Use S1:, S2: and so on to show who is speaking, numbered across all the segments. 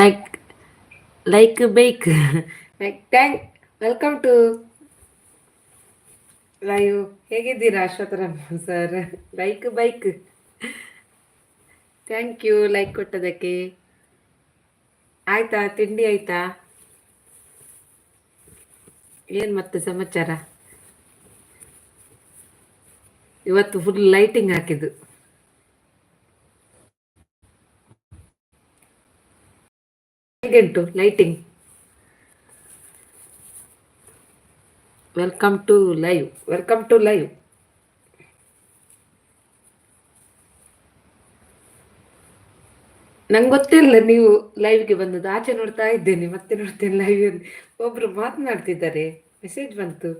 S1: Like like bike like thank welcome to live ಹೇಗಿದ್ದೀರಾ Ashwathram sir like bike thank you like ಕೊಟ್ಟದಕ್ಕೆ ಆಯ್ತಾ, ತಿಂಡಿ ಆಯ್ತಾ? ಏನು ಮತ್ತೆ ಸಮಾಚಾರ? ಇವತ್ತು ಫುಲ್ ಲೈಟಿಂಗ್ ಹಾಕಿದ್ದು. ಹೇಗುಂಟು lighting welcome to live welcome to live ನಂಗೆ ಗೊತ್ತಿಲ್ಲ ನೀವು ಲೈವ್ಗೆ ಬಂದದ್ದು. ಆಚೆ ನೋಡ್ತಾ ಇದ್ದೇನೆ, ಮತ್ತೆ ನೋಡ್ತೇನೆ ಲೈವ್ ಒಬ್ರು ಮಾತನಾಡ್ತಿದ್ದಾರೆ. ಮೆಸೇಜ್ ಬಂತು.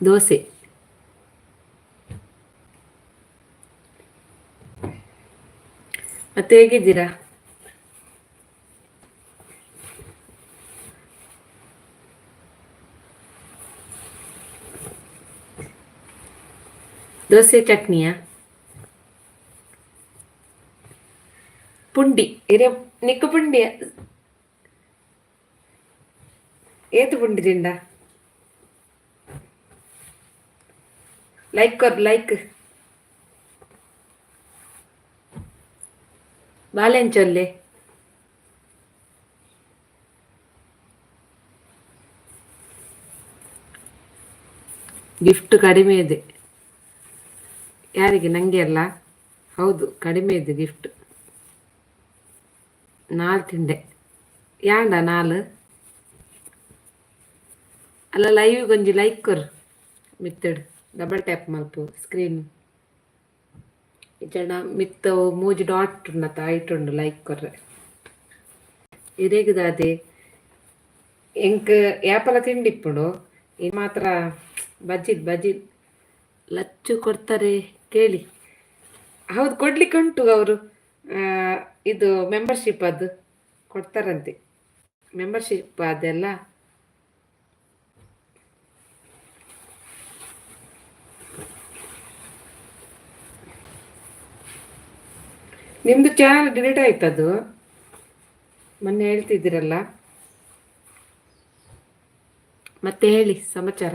S1: ದೋಸೆ. ಮತ್ತೆ ಹೇಗಿದ್ದೀರಾ? ದೋಸೆ ಚಟ್ನಿಯಾ? ಪುಂಡಿ ಇರೆ ನಿಕ್ಕ ಪುಂಡಿ. ಏತು ಪುಂಡಿ ತಿಂಡ ಲೈಕ್ ಕೊರ್ ಲೈಕ್ ಬಾಳೆಂಚೊಲ್ಲೆ ಗಿಫ್ಟ್ ಕಡಿಮೆ ಇದೆ. ಯಾರಿಗೆ? ನನಗೆ ಅಲ್ಲ. ಹೌದು, ಕಡಿಮೆ ಇದೆ ಗಿಫ್ಟ್ ನಾಲ್ ತಿಂಡೆ. ಯಾಂಡ ನಾಲ್? ಅಲ್ಲ ಲೈವ್ ಗೊಂಜಿ ಲೈಕ್ ಕೊರ್. ಮಿತ್ತಡ್ ಡಬಲ್ ಟ್ಯಾಪ್ ಮಲ್ಪು ಸ್ಕ್ರೀನ್ ಇಜಣ ಮಿತ್ತವು ಮೂಜಿ ಡಾಟ್ ಉನ್ನತ ಐಟುಂಡು ಲೈಕ್ ಕೊರ್ರೆ എനിക്ക് ಎಂಕ್ ಯಾಪಲ ತಿಂಡಿಪ್ಪುಡು ಈ ಮಾತ್ರ ಬಜ್ಜಿದ್ ಬಜ್ಜಿದ್. ಲಚ್ಚು ಕೊಡ್ತಾರೆ ಕೇಳಿ. ಹೌದು, ಕೊಡ್ಲಿಕ್ಕೆ ಉಂಟು ಅವರು. ಇದು ಮೆಂಬರ್ಶಿಪ್ ಅದು ಕೊಡ್ತಾರಂತೆ. ಮೆಂಬರ್ಶಿಪ್ ಅದೆಲ್ಲ ನಿಮ್ದು ಚಾನಲ್ ಡಿಲೀಟ್ ಆಯ್ತದು? ಮೊನ್ನೆ ಹೇಳ್ತಿದ್ದೀರಲ್ಲ? ಮತ್ತೆ ಹೇಳಿ ಸಮಾಚಾರ.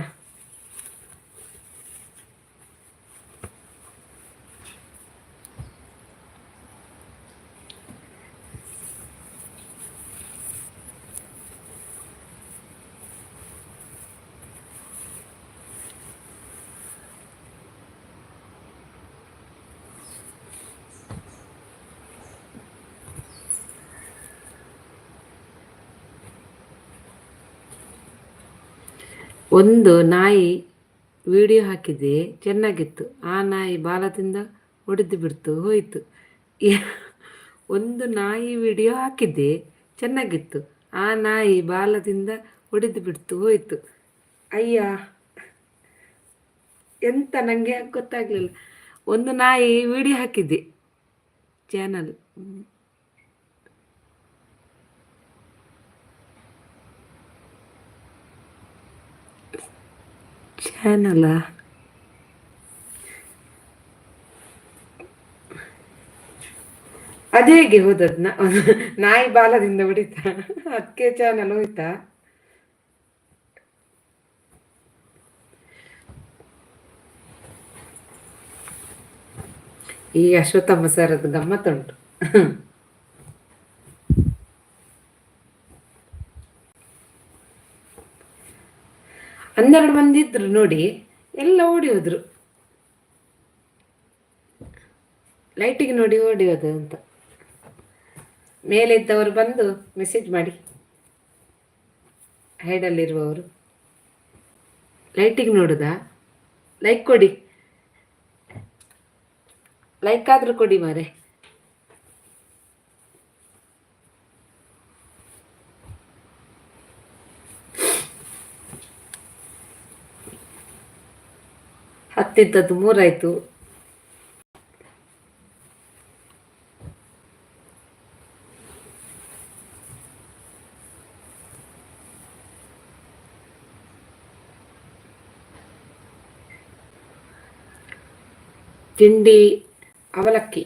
S1: ಒಂದು ನಾಯಿ ವಿಡಿಯೋ ಹಾಕಿದೆ, ಚೆನ್ನಾಗಿತ್ತು. ಆ ನಾಯಿ ಬಾಲದಿಂದ ಹೊಡೆದು ಬಿಡ್ತು, ಹೋಯಿತು. ಒಂದು ನಾಯಿ ವಿಡಿಯೋ ಹಾಕಿದ್ದೆ ಚೆನ್ನಾಗಿತ್ತು. ಆ ನಾಯಿ ಬಾಲದಿಂದ ಹೊಡೆದು ಬಿಡ್ತು, ಹೋಯಿತು. ಅಯ್ಯ, ಎಂತ ನನಗೆ ಗೊತ್ತಾಗಲಿಲ್ಲ. ಒಂದು ನಾಯಿ ವಿಡಿಯೋ ಹಾಕಿದ್ದೆ ಚಾನಲ್ ಅದೇ ಹೇಗೆ ಹೋದದ್ ನಾಯಿ ಬಾಲದಿಂದ ಹೊಡಿತ? ಅದಕ್ಕೆ ಚಾನಲ್ ಹೋಯ್ತಾ? ಈ ಅಶ್ವತ್ಥಮ್ಮ ಸರ್ ಅದು ಗಮ್ಮತ್ತುಂಟು. ಹನ್ನೆರಡು ಮಂದಿ ಇದ್ರು ನೋಡಿ, ಎಲ್ಲ ಓಡಿ ಹೋದ್ರು. ಲೈಟಿಗೆ ನೋಡಿ ಓಡಿ ಹೋದ ಅಂತ. ಮೇಲೆ ಇದ್ದವರು ಬಂದು ಮೆಸೇಜ್ ಮಾಡಿ. ಹೈಡಲ್ಲಿರುವವರು ಲೈಟಿಗೆ ನೋಡುದಾ? ಲೈಕ್ ಕೊಡಿ. ಲೈಕ್ ಆದರೂ ಕೊಡಿ ಮಾರೆ. ಹತ್ತಿದ್ದದ್ದು ಮೂರಾಯ್ತು. ತಿಂಡಿ ಅವಲಕ್ಕಿ.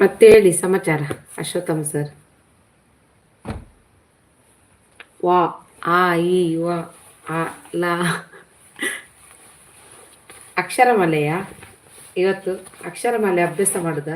S1: ಮತ್ತೆ ಹೇಳಿ, ಸಮಾಚಾರ. ಅಶ್ವತ್ಥಮ್ಮ ಸರ್. ವಾ, ಆ, ಈ, ವ ಆ ಲ. ಅಕ್ಷರಮಾಲೆಯ, ಇವತ್ತು ಅಕ್ಷರಮಾಲೆ ಅಭ್ಯಾಸ ಮಾಡುದ?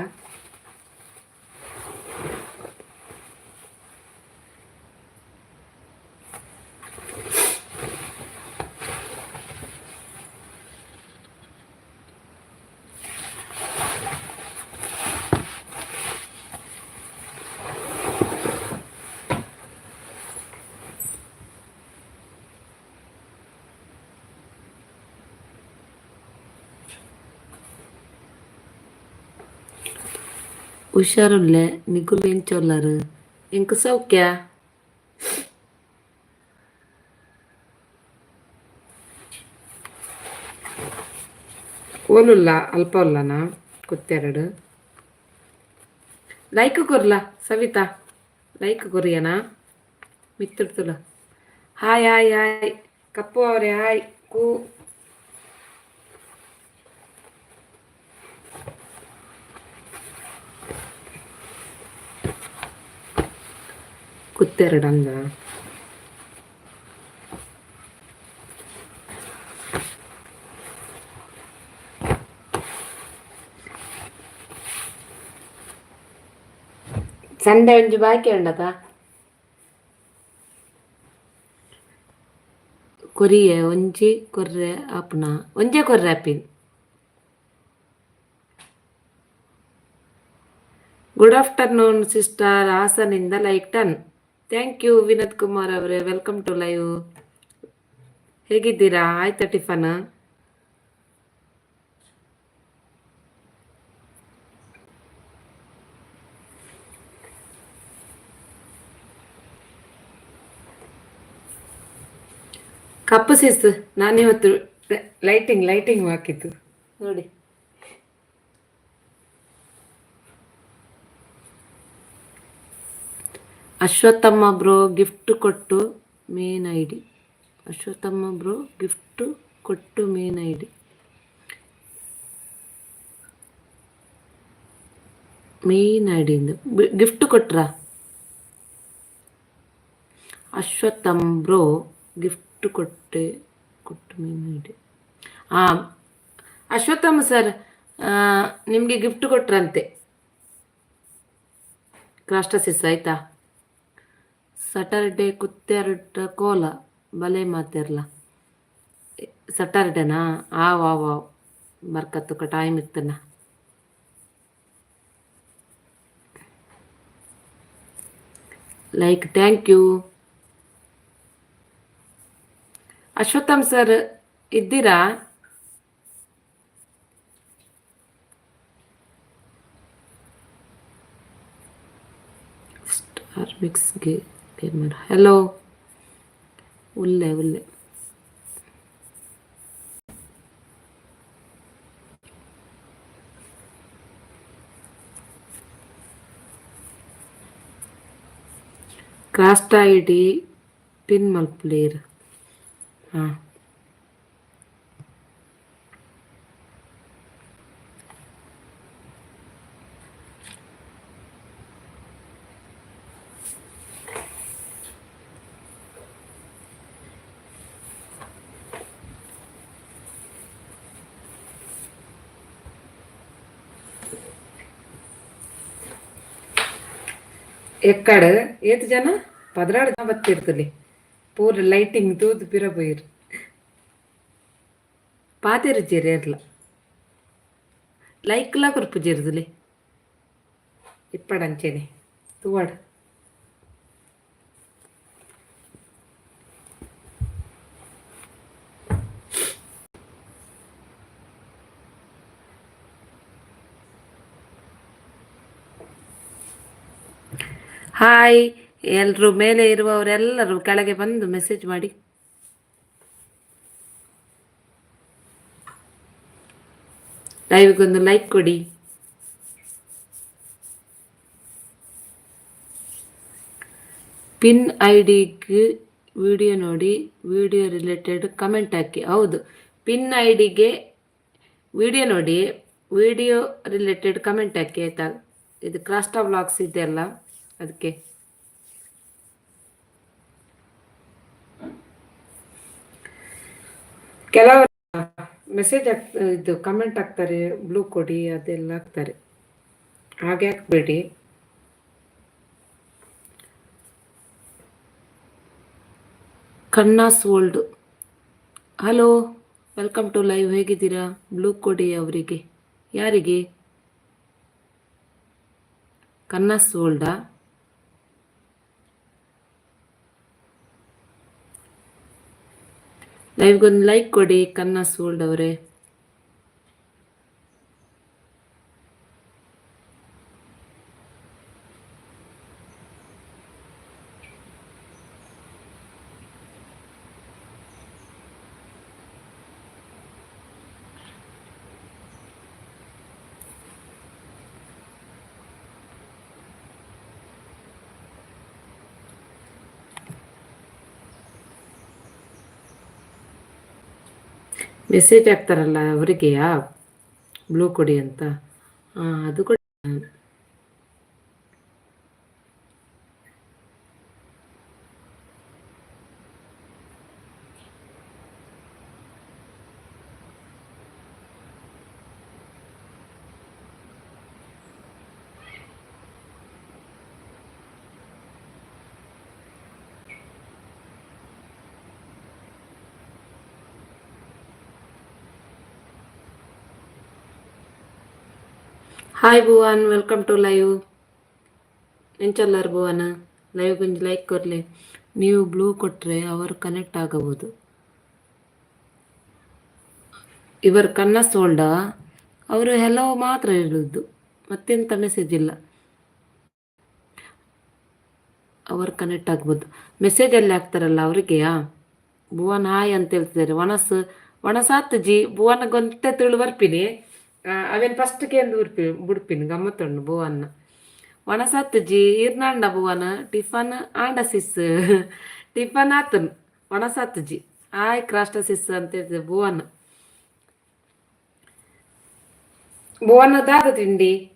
S1: ಹುಷಾರುಲ್ಲೆ ನಿಗುಲು ಎಂಚೊಲ್ಲರು ಎಂಕು ಸೌಖ್ಯ ಓಲುಲ್ಲ ಅಲ್ಪ ಉಲ್ಲನಾ ಕುತ್ತೆರಡು ಲೈಕ್ ಕೊರ್ಲ ಸವಿತಾ ಲೈಕ್ ಕೊರಿಯನಾ ಮಿತ್ತಿಡ್ತುಲ ಹಾಯ್ ಹಾಯ್ ಹಾಯ್ ಕಪ್ಪು ಅವರೇ ಹಾಯ್ ಕೂ ಕುತ್ತೆರಡು ಅಂದ ಸಂಡೆ ಒಂಜಿ ಬಾಕಿ ಉಂಡದ ಕೊರಿಯೆ ಒಂಜಿ ಕೊರ್ರೆ ಆಪುನ ಒಂಜೇ ಕೊರ್ರೆ ಆಪಿನ್ ಗುಡ್ ಆಫ್ಟರ್ನೂನ್ ಸಿಸ್ಟರ್ ಹಾಸನಿಂದ ಲೈಕ್ ಟನ್ ಥ್ಯಾಂಕ್ ಯು ವಿನೋದ್ ಕುಮಾರ್ ಅವರೇ. ವೆಲ್ಕಮ್ ಟು ಲೈವ್ ಹೇಗಿದ್ದೀರಾ? ಆಯ್ತಾ ಟಿಫನ್? ಕಪ್ಪು ಸಿಸ್ತು ನಾನಿವತ್ತು ಲೈಟಿಂಗ್ ಲೈಟಿಂಗ್ ಹಾಕಿದ್ದು. ನೋಡಿ. ಅಶ್ವತ್ಥಮ್ಮ ಬ್ರೋ ಗಿಫ್ಟ್ ಕೊಟ್ಟು main I D Ashwathamma bro gift ಕೊಟ್ಟು main I D main I ಡಿಯಿಂದ gift ಕೊಟ್ರ? ಅಶ್ವತ್ಥಮ್ ಬ್ರೋ ಗಿಫ್ಟ್ ಕೊಟ್ಟೆ, ಕೊಟ್ಟು ಮೇನ್ ಐ ಡಿ ಹಾಂ ಅಶ್ವತ್ಥಮ್ಮ ಸರ್ ನಿಮಗೆ ಗಿಫ್ಟ್ ಕೊಟ್ರಂತೆ. ಕ್ರಾಸ್ಟಸಿಸ್ ಆಯ್ತಾ? ಸಟರ್ಡೆ ಕುತ್ತೆರಟ ಕೋಲ, ಬಲೆ ಮಾತೇರ್ಲ. ಸಟರ್ಡೆನಾ ಆವ್ ಆವ್ ಆವ್. ಬರ್ಕತ್ತುಕ time ಇತ್ತನ. Like thank you Ashwatham sir ಇದ್ದೀರಾ? ಸ್ಟಾರ್ ಮಿಕ್ಸ್ಗೆ ಗೇಮರ್ ಹಲೋ ಉಲ್ಲೆ ಉಲ್ಲೆ ಕ್ರಾಸ್ಟ್ ಐ ಡಿ ಪಿನ್ ಮಲ್ಪ್ಲೇರ್ ಹಾಂ ಎಕ್ಕಡ ಏತ್ ಜನ ಪದರಾಡ್ ಬತ್ತಿರ್ತಲಿ ಪೂರ ಲೈಟಿಂಗ್ ತೂದು ಪಿರ ಪೋಯಿರ್ ಪಾತೆರ್ ಜೇರಿ ಇರ್ಲ ಲೈಕ್ಲ ಕೊರ್ಪು ಜೇರ್ದುಲಿ ಇಪ್ಪಡಂಚೆನೆ ತೂವಾಡ್ ಹಾಯ್. ಎಲ್ಲರೂ ಮೇಲೆ ಇರುವವರೆಲ್ಲರೂ ಕೆಳಗೆ ಬಂದು ಮೆಸೇಜ್ ಮಾಡಿ. ಲೈವ್ಗೊಂದು ಲೈಕ್ ಕೊಡಿ. ಪಿನ್ ಐ ಡಿಗೆ ವಿಡಿಯೋ ನೋಡಿ, ವಿಡಿಯೋ ರಿಲೇಟೆಡ್ ಕಮೆಂಟ್ ಹಾಕಿ. ಹೌದು. ಪಿನ್ ಐ ಡಿಗೆ ವಿಡಿಯೋ ನೋಡಿ, ವಿಡಿಯೋ ರಿಲೇಟೆಡ್ ಕಮೆಂಟ್ ಹಾಕಿ ಆಯಿತಾ? ಇದು ಕ್ರಾಸ್ಟಾ ವ್ಲಾಗ್ಸ್ ಇದೆಯಲ್ಲ? ಅದಕ್ಕೆ. ಕೆಲವರು ಮೆಸೇಜ್ ಇದು ಕಮೆಂಟ್ ಹಾಕ್ತಾರೆ ಬ್ಲೂ ಕೊಡಿ, ಅದೆಲ್ಲ ಹಾಕ್ತಾರೆ. ಹಾಗೆ ಹಾಕ್ಬೇಡಿ. ಕಣ್ಣಾಸ್ old hello welcome to live ಹೇಗಿದ್ದೀರಾ? ಬ್ಲೂ ಕೊಡಿ ಅವರಿಗೆ. ಯಾರಿಗೆ? ಕಣ್ಣಾಸ್ ಓಲ್ಡಾ ಲೈವ್ಗೊಂದು ಲೈಕ್ ಕೊಡಿ ಕನ್ನಾ ಸೋಲ್ಡ್ ಅವರೇ ಮೆಸೇಜ್ ಹಾಕ್ತಾರಲ್ಲ ಅವರಿಗೆಯಾ ಬ್ಲೂ ಕೊಡಿ ಅಂತ. ಅದು ಕೂಡ. Hi Bhuvan welcome to live ಎಂಚಲ್ಲರ್ Bhuvana live ಗುಂಜ್ ಲೈಕ್ ಕೊರಲಿ ನೀವು ಬ್ಲೂ ಕೊಟ್ಟರೆ ಅವರು ಕನೆಕ್ಟ್ ಆಗಬಹುದು ಇವರು ಕನ್ನ ಸೋಲ್ಡ ಅವರು ಹೆಲೋ ಮಾತ್ರ ಹೇಳುದು ಮತ್ತೆಂತ ಮೆಸೇಜ್ ಇಲ್ಲ ಅವರು ಕನೆಕ್ಟ್ ಆಗ್ಬೋದು ಮೆಸೇಜಲ್ಲಿ ಹಾಕ್ತಾರಲ್ಲ ಅವರಿಗೆಯಾ ಭುವನ್ ಹಾಯ್ ಅಂತ ಹೇಳ್ತಿದ್ದಾರೆ ವನಸ್ ವನಸಾತ್ ಜಿ ಭುವನ ಗೊಂತೆ ತಿಳು ಬರ್ಪಿನಿ ಅವೇನು ಫಸ್ಟ್ಗೆ ಎಂದು Udupi ಬುಡ್ಪಿನಿ ಗಮ್ಮತ್ತುಂಡು ಭುವನ್ನ ವನಸತ್ G ಇರ್ನಾಂಡ Bhuvana tiffin and Sis tiffin ಆತನು ವನಸತ್ ಜಿ ಆಯ್ ಕ್ರಾಷ್ಟ ಸಿಸ್ ಅಂತ ಹೇಳ್ತಿದ್ದೆ ಭುವನ ಭುವನ ದಾದ ತಿಂಡಿ